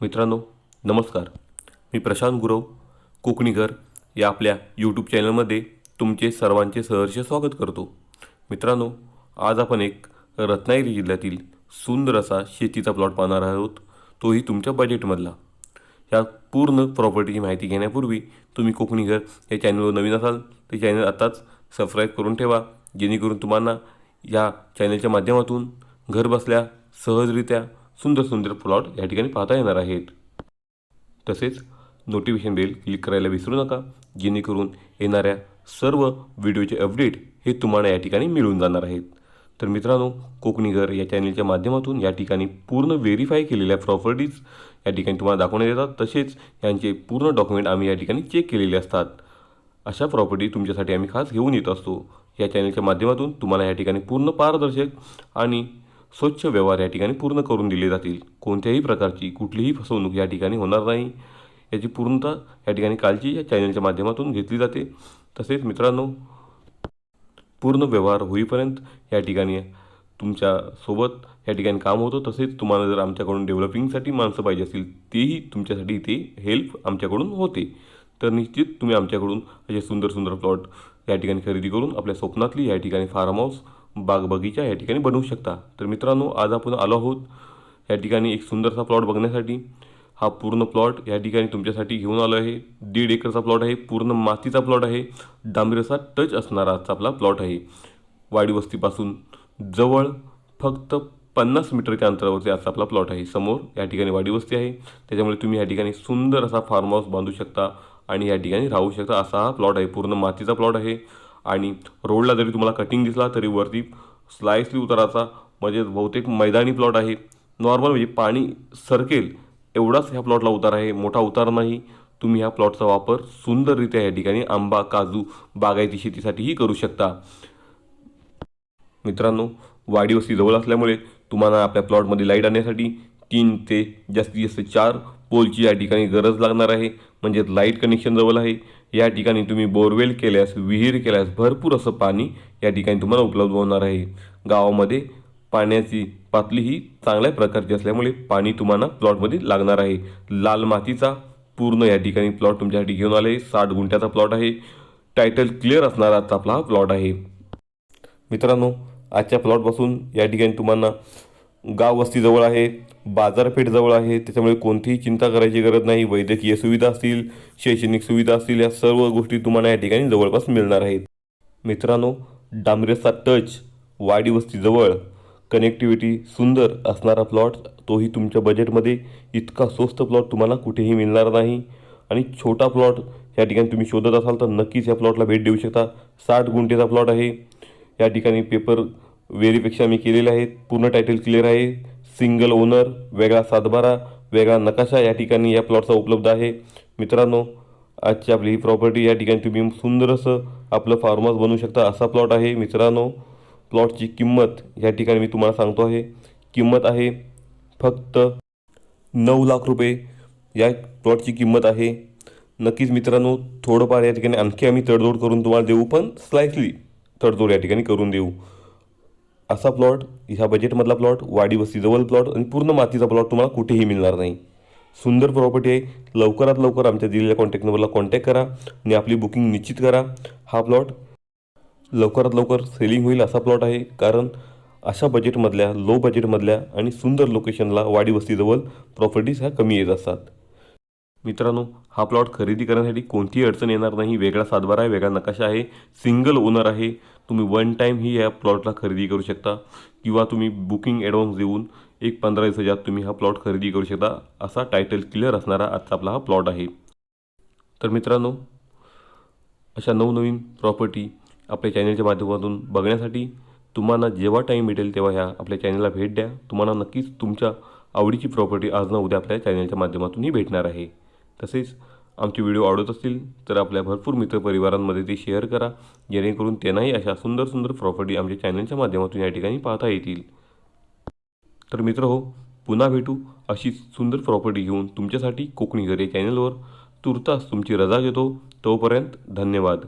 मित्रांनो नमस्कार. मी प्रशांत गुरव कोकणीकर या आपल्या यूट्यूब चॅनलमध्ये तुमचे सर्वांचे सहर्ष स्वागत करतो. मित्रांनो आज आपण एक रत्नागिरी जिल्ह्यातील सुंदर असा शेतीचा प्लॉट पाहणार आहोत. तोही तुमच्या बजेटमधला या पूर्ण प्रॉपर्टीची माहिती घेण्यापूर्वी तुम्ही कोकणीकर या चॅनलवर नवीन असाल तर चॅनल आताच सबस्क्राईब करून ठेवा जेणेकरून तुम्हाला या चॅनलच्या माध्यमातून घरबसल्या सहजरित्या सुंदर सुंदर प्लॉट या ठिकाणी पाहता येणार आहेत. तसेच नोटिफिकेशन बेल क्लिक करायला विसरू नका जेणेकरून येणाऱ्या सर्व व्हिडिओचे अपडेट हे तुम्हाला या ठिकाणी मिळून जाणार आहेत. तर मित्रांनो कोकणीघर या चॅनलच्या माध्यमातून या ठिकाणी पूर्ण व्हेरीफाय केलेल्या प्रॉपर्टीज या ठिकाणी तुम्हाला दाखवण्यात येतात. तसेच यांचे पूर्ण डॉक्युमेंट आम्ही या ठिकाणी चेक केलेले असतात. अशा प्रॉपर्टी तुमच्यासाठी आम्ही खास घेऊन येत असतो. या चॅनलच्या माध्यमातून तुम्हाला या ठिकाणी पूर्ण पारदर्शक आणि स्वच्छ व्यवहार या ठिकाणी पूर्ण करून दिले जातील. कोणत्याही प्रकारची कुठलीही फसवणूक या ठिकाणी होणार नाही. याची पूर्णतः या ठिकाणी काळजी या चॅनलच्या माध्यमातून घेतली जाते. तसेच मित्रांनो पूर्ण व्यवहार होईपर्यंत या ठिकाणी तुमच्यासोबत या ठिकाणी काम होतं. तसेच तुम्हाला जर आमच्याकडून डेव्हलपिंगसाठी माणसं पाहिजे असतील तेही तुमच्यासाठी इथे हेल्प आमच्याकडून होते. तर निश्चित तुम्ही आमच्याकडून असे सुंदर सुंदर प्लॉट या ठिकाणी खरेदी करून आपल्या स्वप्नातली या ठिकाणी फार्म हाऊस बाग बगीचा या ठिकाणी बनवू शकता. तर मित्रांनो आज आपण आलो आहोत या ठिकाणी एक सुंदरसा प्लॉट बघण्यासाठी. हा पूर्ण प्लॉट या ठिकाणी तुमच्यासाठी घेऊन आलो आहे. दीड एकरचा प्लॉट आहे पूर्ण मातीचा प्लॉट आहे. डांबरेचा टच असणारा आजचा आपला प्लॉट आहे. वाडी वस्तीपासून जवळ फक्त पन्नास मीटरच्या अंतरावरती आजचा आपला प्लॉट आहे. समोर या ठिकाणी वाडी वस्ती आहे. त्याच्यामुळे तुम्ही या ठिकाणी सुंदर असा फार्म हाऊस बांधू शकता आणि या ठिकाणी राहू शकता. असा हा प्लॉट आहे. पूर्ण मातीचा प्लॉट आहे. आणि रोडला जरी तुम्हाला कटिंग दिसला तरी वरती स्लायसली उताराचा म्हणजे बहुतेक मैदानी प्लॉट आहे. नॉर्मल म्हणजे पाणी सरकेल एवढाच ह्या प्लॉटला उतार आहे. मोठा उतार नाही. तुम्ही ह्या प्लॉटचा वापर सुंदररित्या या ठिकाणी आंबा काजू बागायती शेतीसाठीही करू शकता. मित्रांनो वाडी वस्ती जवळ असल्यामुळे तुम्हाला आपल्या प्लॉटमध्ये लाइट आणण्यासाठी तीन ते जास्तीत जास्त चार पोलची या ठिकाणी गरज लागणार आहे. म्हणजे लाइट कनेक्शन जवळ आहे. या ठिकाणी तुम्ही बोरवेल केल्यास विहीर केल्यास भरपूर असं पाणी या ठिकाणी तुम्हाला उपलब्ध होणार आहे. गावामध्ये पाण्याची पातळी ही चांगल्या प्रकारची असल्यामुळे पाणी तुम्हाला प्लॉटमध्ये लागणार आहे. लाल मातीचा पूर्ण या ठिकाणी प्लॉट तुमच्यासाठी घेऊन आले. साठ गुंठ्याचा प्लॉट आहे. टायटल क्लिअर असणारा आजचा आपला हा प्लॉट आहे. मित्रांनो आजच्या प्लॉटपासून या ठिकाणी तुम्हाला गाव वस्तीजवळ आहे बाजारपेठ जवळ आहे त्याच्यामुळे कोणतीही चिंता करायची गरज नाही. वैद्यकीय सुविधा असतील शैक्षणिक सुविधा असतील या सर्व गोष्टी तुम्हाला या ठिकाणी जवळपास मिळणार आहेत. मित्रांनो डांबरेचा टच वाडी वस्तीजवळ कनेक्टिव्हिटी सुंदर असणारा प्लॉट तोही तुमच्या बजेटमध्ये इतका स्वस्त प्लॉट तुम्हाला कुठेही मिळणार नाही. आणि छोटा प्लॉट या ठिकाणी तुम्ही शोधत असाल तर नक्कीच या प्लॉटला भेट देऊ शकता. साठ गुंठेचा प्लॉट आहे. या ठिकाणी पेपर वेरीपेक्षा मी केलेले आहेत. पूर्ण टायटल क्लिअर आहे. सिंगल ओनर वेगळा सातबारा वेगळा नकाशा या ठिकाणी या प्लॉटचा उपलब्ध आहे. मित्रांनो आजची आपली ही प्रॉपर्टी या ठिकाणी तुम्ही सुंदर असं आपलं फार्म हाऊस बनवू शकता असा प्लॉट आहे. मित्रांनो प्लॉटची किंमत या ठिकाणी मी तुम्हाला सांगतो आहे. किंमत आहे फक्त नऊ लाख रुपये. या प्लॉटची किंमत आहे. नक्कीच मित्रांनो थोडंफार या ठिकाणी आणखी आम्ही तडजोड करून तुम्हाला देऊ पण स्लायसली तडजोड या ठिकाणी करून देऊ. असा प्लॉट ह्या बजेटमधला प्लॉट वाडी वस्तीजवळ प्लॉट आणि पूर्ण मातीचा प्लॉट तुम्हाला कुठेही मिळणार नाही. सुंदर प्रॉपर्टी आहे. लवकरात लवकर आमच्या दिलेल्या कॉन्टॅक्ट नंबरला कॉन्टॅक्ट करा आणि आपली बुकिंग निश्चित करा. हा प्लॉट लवकरात लवकर सेलिंग होईल असा प्लॉट आहे. कारण अशा बजेटमधल्या लो बजेटमधल्या आणि सुंदर लोकेशनला वाडी वस्तीजवळ प्रॉपर्टीज ह्या कमी येत असतात. मित्रांनो हा प्लॉट खरेदी करण्यासाठी कोणतीही अडचण येणार नाही. वेगळा सातबारा आहे वेगळा नकाशा आहे सिंगल ओनर आहे. तुम्ही वन टाईम ही या प्लॉटला खरेदी करू शकता. किंवा तुम्ही बुकिंग ॲडव्हान्स देऊन एक पंधरा दिवसाच्या आत तुम्ही हा प्लॉट खरेदी करू शकता. असा टायटल क्लिअर असणारा आजचा आपला हा प्लॉट आहे. तर मित्रांनो अशा नवनवीन प्रॉपर्टी आपल्या चॅनलच्या माध्यमातून बघण्यासाठी तुम्हाला जेव्हा टाईम भेटेल तेव्हा ह्या आपल्या चॅनलला भेट द्या. तुम्हाला नक्कीच तुमच्या आवडीची प्रॉपर्टी आज ना उद्या आपल्या चॅनलच्या माध्यमातूनही भेटणार आहे. तसेच आमचे व्हिडिओ आवडत असतील तर आपल्या भरपूर मित्रपरिवारांमध्ये ते शेअर करा जेणेकरून त्यांनाही अशा सुंदर सुंदर प्रॉपर्टी आमच्या चॅनलच्या माध्यमातून या ठिकाणी पाहता येतील. तर मित्र हो पुन्हा भेटू अशी सुंदर प्रॉपर्टी घेऊन तुमच्यासाठी कोकणी घरे चॅनलवर. तुर्तास तुमची रजा घेतो. तोपर्यंत धन्यवाद.